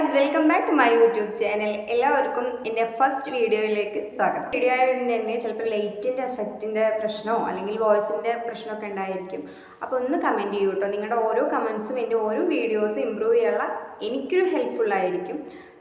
Guys welcome back to my YouTube channel എല്ലാവർക്കും എന്റെ first വീഡിയോയിലേക്ക് സ്വാഗതം. വീഡിയോ ആയതുകൊണ്ട് തന്നെ ചിലപ്പോൾ ലൈറ്റിന്റെ എഫക്റ്റിന്റെ പ്രശ്നമോ അല്ലെങ്കിൽ വോയിസിന്റെ പ്രശ്നമൊക്കെ ഉണ്ടായിരിക്കും. അപ്പോൾ ഒന്ന് കമന്റ് ചെയ്യൂട്ടോ നിങ്ങളുടെ ഓരോ കമൻസും എന്റെ ഓരോ വീഡിയോസ് ഇമ്പ്രൂവ് ചെയ്യാനുള്ള എനിക്കൊരു ഹെൽപ്ഫുൾ ആയിരിക്കും.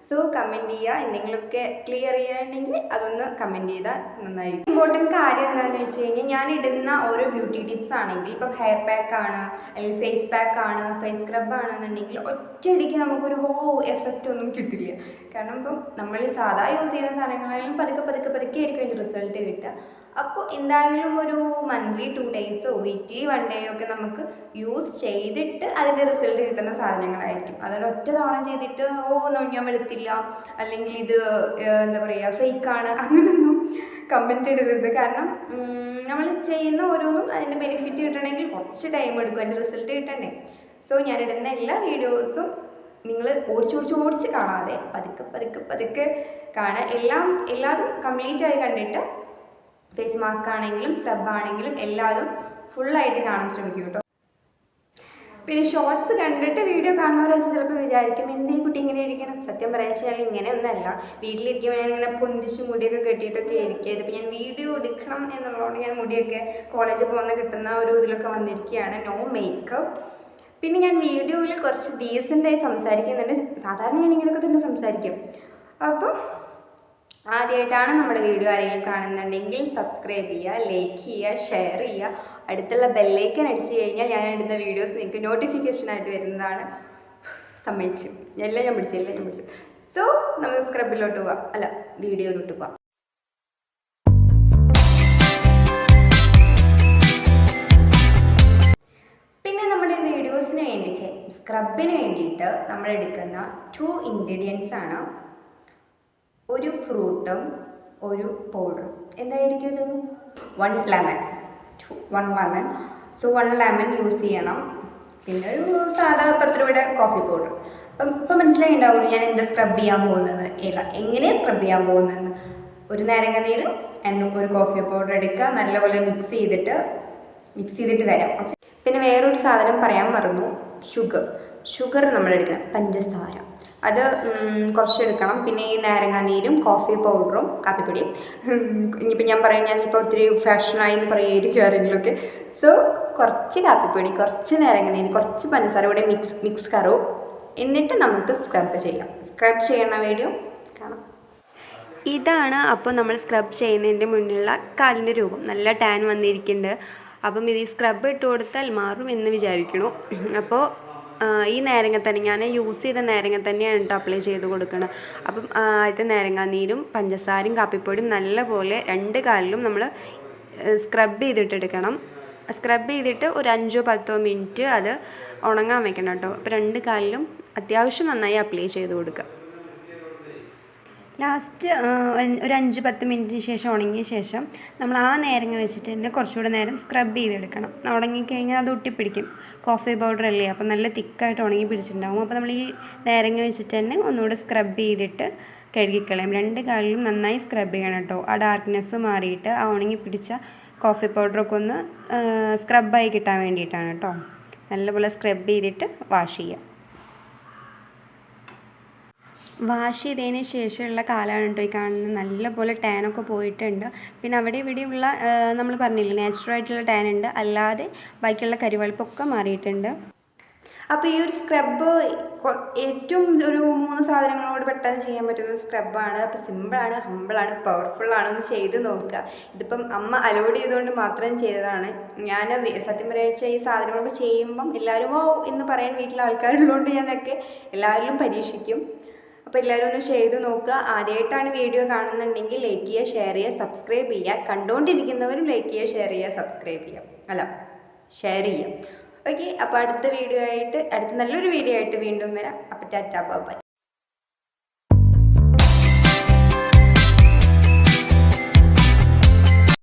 സോ കമന്റ് ചെയ്യുക. എന്തെങ്കിലുമൊക്കെ ക്ലിയർ ചെയ്യുകയാണെങ്കിൽ അതൊന്ന് കമന്റ് ചെയ്താൽ നന്നായിരിക്കും. ഇമ്പോർട്ടന്റ് കാര്യം എന്താണെന്ന് വെച്ച് കഴിഞ്ഞാൽ ഞാൻ ഇടുന്ന ഓരോ ബ്യൂട്ടി ടിപ്സ് ആണെങ്കിൽ ഇപ്പം ഹെയർ പാക്ക് ആണ് അല്ലെങ്കിൽ ഫേസ് പാക്ക് ആണ് ഫേസ് സ്ക്രബ് ആണെന്നുണ്ടെങ്കിൽ ഒറ്റയടിക്ക് നമുക്കൊരു ഹോ എഫക്റ്റ് ഒന്നും കിട്ടില്ല. കാരണം ഇപ്പം നമ്മൾ സാധാ യൂസ് ചെയ്യുന്ന സാധനങ്ങളായാലും പതുക്കെ പതുക്കെ പതുക്കെ ആയിരിക്കും അതിന്റെ റിസൾട്ട് കിട്ടുക. അപ്പോൾ എന്തായാലും ഒരു മന്ത്ലി ടു ഡേയ്സോ വീക്ക്ലി വൺ ഡേയോ ഒക്കെ നമുക്ക് യൂസ് ചെയ്തിട്ട് അതിന്റെ റിസൾട്ട് കിട്ടുന്ന സാധനങ്ങളായിരിക്കും. അതുകൊണ്ട് ഒറ്റ തവണ ചെയ്തിട്ട് ഓ ഞാൻ വെളുത്തില്ല അല്ലെങ്കിൽ ഇത് എന്താ പറയുക ഫേക്കാണ് അങ്ങനെയൊന്നും കമന്റ് ഇടരുത്. കാരണം നമ്മൾ ചെയ്യുന്ന ഓരോന്നും അതിന്റെ ബെനിഫിറ്റ് കിട്ടണമെങ്കിൽ കുറച്ച് ടൈം എടുക്കും അതിന്റെ റിസൾട്ട് കിട്ടണ്ടേ. സോ ഞാനിടുന്ന എല്ലാ വീഡിയോസും നിങ്ങൾ ഓടിച്ച് ഓടിച്ച് ഓടിച്ച് കാണാതെ പതുക്കെ പതുക്കെ പതുക്കെ കാണുക. എല്ലാം എല്ലാതും കംപ്ലീറ്റ് ആയി കണ്ടിട്ട് ഫേസ് മാസ്ക് ആണെങ്കിലും സ്ക്രബ് ആണെങ്കിലും എല്ലാതും ഫുള്ളായിട്ട് കാണാൻ ശ്രമിക്കും കേട്ടോ. പിന്നെ ഷോർട്സ് കണ്ടിട്ട് വീഡിയോ കാണുന്നവരെ വെച്ച് ചിലപ്പോൾ വിചാരിക്കും എന്തേ കുട്ടി ഇങ്ങനെ ഇരിക്കണം? സത്യം പറയാച്ചാൽ ഇങ്ങനെ ഒന്നല്ല. വീട്ടിലിരിക്കുമ്പോൾ ഞാൻ ഇങ്ങനെ പൊന്തിച്ച് മുടിയൊക്കെ കെട്ടിയിട്ടൊക്കെ ഇരിക്കുക ഇതിപ്പോൾ ഞാൻ വീഡിയോ എടുക്കണം എന്നുള്ളതുകൊണ്ട് ഞാൻ മുടിയൊക്കെ കോളേജിൽ പോകുന്ന കിട്ടുന്ന ഒരു ഇതിലൊക്കെ വന്നിരിക്കുകയാണ്. നോ മേക്കപ്പ് പിന്നെ ഞാൻ വീഡിയോയിൽ കുറച്ച് ഡീസന്റായി സംസാരിക്കുന്നുണ്ട്. സാധാരണ ഞാൻ ഇങ്ങനെയൊക്കെ തന്നെ സംസാരിക്കും. അപ്പം ആദ്യമായിട്ടാണ് നമ്മുടെ വീഡിയോ ആരെങ്കിലും കാണുന്നുണ്ടെങ്കിൽ സബ്സ്ക്രൈബ് ചെയ്യുക ലൈക്ക് ചെയ്യുക ഷെയർ ചെയ്യുക. അടുത്തുള്ള ബെല്ലൈക്കൻ അടിച്ചു കഴിഞ്ഞാൽ ഞാൻ ഇടുന്ന വീഡിയോസ് നിങ്ങൾക്ക് നോട്ടിഫിക്കേഷൻ ആയിട്ട് വരുന്നതാണ്. സമ്മതിച്ചു. എല്ലാം ഞാൻ പിടിച്ചു എല്ലാം ഞാൻ പിടിച്ചു. സോ നമുക്ക് സ്ക്രബിലോട്ട് പോവാം. അല്ല വീഡിയോയിലോട്ട് പോവാം. പിന്നെ നമ്മുടെ വീഡിയോസിന് വേണ്ടി സ്ക്രബിന് വേണ്ടിയിട്ട് നമ്മൾ എടുക്കുന്ന ടു ഇൻഗ്രീഡിയൻസ് ആണ് ഒരു ഫ്രൂട്ടും ഒരു പൗഡറും. എന്തായിരിക്കും ഇത്? One lemon one lemon so one lemon use ചെയ്യണം. പിന്നെ ഒരു സാധാ പത്ത് രൂപയുടെ കോഫി പൗഡർ അപ്പം ഇപ്പം മനസ്സിലായിണ്ടാവുള്ളൂ ഞാൻ എന്താ സ്ക്രബ് ചെയ്യാൻ പോകുന്നത്. ഇല്ല എങ്ങനെ സ്ക്രബ് ചെയ്യാൻ പോകുന്നത്? ഒരു നാരങ്ങ നീര് ഒരു കോഫി പൗഡർ എടുക്കുക. നല്ലപോലെ മിക്സ് ചെയ്തിട്ട് മിക്സ് ചെയ്തിട്ട് വരാം. പിന്നെ വേറൊരു സാധനം പറയാൻ മറന്നു. ഷുഗർ ഷുഗർ നമ്മൾ എടുക്കണം പഞ്ചസാര. അത് കുറച്ചെടുക്കണം. പിന്നെ ഈ നാരങ്ങാനീരും കോഫി പൗഡറും കാപ്പിപ്പൊടിയും. ഇനിയിപ്പോൾ ഞാൻ പറയാം ഞാൻ ചിലപ്പോൾ ഒത്തിരി ഫാഷനായി എന്ന് പറയുമായിരിക്കും ആരെങ്കിലുമൊക്കെ. സോ കുറച്ച് കാപ്പിപ്പൊടി കുറച്ച് നാരങ്ങാനീര് കുറച്ച് പഞ്ചസാര കൂടെ മിക്സ് മിക്സ് കറു. എന്നിട്ട് നമുക്ക് സ്ക്രബ് ചെയ്യാം. സ്ക്രബ് ചെയ്യണ വീഡിയോ കാണാം. ഇതാണ് അപ്പോൾ നമ്മൾ സ്ക്രബ് ചെയ്യുന്നതിന്റെ മുന്നിലുള്ള കാലിന്റെ രൂപം. നല്ല ടാൻ വന്നിരിക്കുന്നുണ്ട്. അപ്പം ഇത് ഈ സ്ക്രബ് ഇട്ട് കൊടുത്താൽ മാറും എന്ന് വിചാരിക്കണു അപ്പോൾ ഈ നേരങ്ങ തന്നെ ഞാൻ യൂസ് ചെയ്ത നാരങ്ങ തന്നെയാണ് കേട്ടോ അപ്ലൈ ചെയ്ത് കൊടുക്കുന്നത് അപ്പം ആദ്യത്തെ നാരങ്ങാനീരും പഞ്ചസാരയും കാപ്പിപ്പൊടിയും നല്ലപോലെ രണ്ട് കാലിലും നമ്മൾ സ്ക്രബ് ചെയ്തിട്ടെടുക്കണം സ്ക്രബ് ചെയ്തിട്ട് ഒരു അഞ്ചോ പത്തോ മിനിറ്റ് അത് ഉണങ്ങാൻ വെക്കണം കേട്ടോ അപ്പോൾ രണ്ട് കാലിലും അത്യാവശ്യം നന്നായി അപ്ലൈ ചെയ്ത് കൊടുക്കുക ലാസ്റ്റ് ഒരു അഞ്ച് പത്ത് മിനിറ്റിന് ശേഷം ഉണങ്ങിയ ശേഷം നമ്മൾ ആ നേരങ്ങ വെച്ചിട്ട് തന്നെ കുറച്ചുകൂടെ നേരം സ്ക്രബ് ചെയ്തെടുക്കണം. ഉണങ്ങിക്കഴിഞ്ഞാൽ അത് ഒട്ടിപ്പിടിക്കും കോഫി പൗഡർ അല്ലേ? അപ്പോൾ നല്ല തിക്കായിട്ട് ഉണങ്ങി പിടിച്ചിട്ടുണ്ടാകും അപ്പോൾ നമ്മൾ ഈ നേരങ്ങ വെച്ചിട്ട് തന്നെ ഒന്നുകൂടെ സ്ക്രബ് ചെയ്തിട്ട് കഴുകിക്കളയും. രണ്ട് കാലിലും നന്നായി സ്ക്രബ് ചെയ്യണം കേട്ടോ. ആ ഡാർക്ക്നെസ് മാറിയിട്ട് ആ ഉണങ്ങി പിടിച്ച കോഫി പൗഡറൊക്കെ ഒന്ന് സ്ക്രബായി കിട്ടാൻ വേണ്ടിയിട്ടാണ് കേട്ടോ. നല്ലപോലെ സ്ക്രബ് ചെയ്തിട്ട് വാഷ് ചെയ്യുക. വാഷ് ചെയ്തതിന് ശേഷമുള്ള കാലമാണ് കേട്ടോ ഈ കാണുന്നത്. നല്ലപോലെ ടാനൊക്കെ പോയിട്ടുണ്ട്. പിന്നെ അവിടെ ഇവിടെയുള്ള നമ്മൾ പറഞ്ഞില്ലേ നാച്ചുറൽ ആയിട്ടുള്ള ടാൻ ഉണ്ട്. അല്ലാതെ ബാക്കിയുള്ള കരിവെളുപ്പൊക്കെ മാറിയിട്ടുണ്ട്. അപ്പോൾ ഈ ഒരു സ്ക്രബ് ഏറ്റവും ഒരു മൂന്ന് സാധനങ്ങളോട് പെട്ടെന്ന് ചെയ്യാൻ പറ്റുന്ന സ്ക്രബാണ് അപ്പോൾ സിമ്പിളാണ് ഹമ്പിളാണ് പവർഫുള്ളാണ് ഒന്ന് ചെയ്ത് നോക്കുക. ഇതിപ്പം അമ്മ അലോഡ് ചെയ്തുകൊണ്ട് മാത്രം ചെയ്തതാണ്. ഞാൻ സത്യം പറയാച്ച ഈ സാധനങ്ങളൊക്കെ ചെയ്യുമ്പം എല്ലാവരും ഓ എന്ന് പറയാൻ വീട്ടിലെ ആൾക്കാരുള്ളതുകൊണ്ട് ഞാനൊക്കെ എല്ലാവരിലും പരീക്ഷിക്കും. അപ്പോൾ എല്ലാവരും ഒന്ന് ചെയ്ത് നോക്കുക. ആദ്യമായിട്ടാണ് വീഡിയോ കാണുന്നുണ്ടെങ്കിൽ ലൈക്ക് ചെയ്യുക ഷെയർ ചെയ്യുക സബ്സ്ക്രൈബ് ചെയ്യുക. കണ്ടുകൊണ്ടിരിക്കുന്നവരും ലൈക്ക് ചെയ്യുക ഷെയർ ചെയ്യുക സബ്സ്ക്രൈബ് ചെയ്യുക. അല്ല ഷെയർ ചെയ്യുക. ഓക്കെ അപ്പോൾ അടുത്ത വീഡിയോ ആയിട്ട് അടുത്ത നല്ലൊരു വീഡിയോ ആയിട്ട് വീണ്ടും വരാം. അപ്പോൾ ടാറ്റാ ബൈ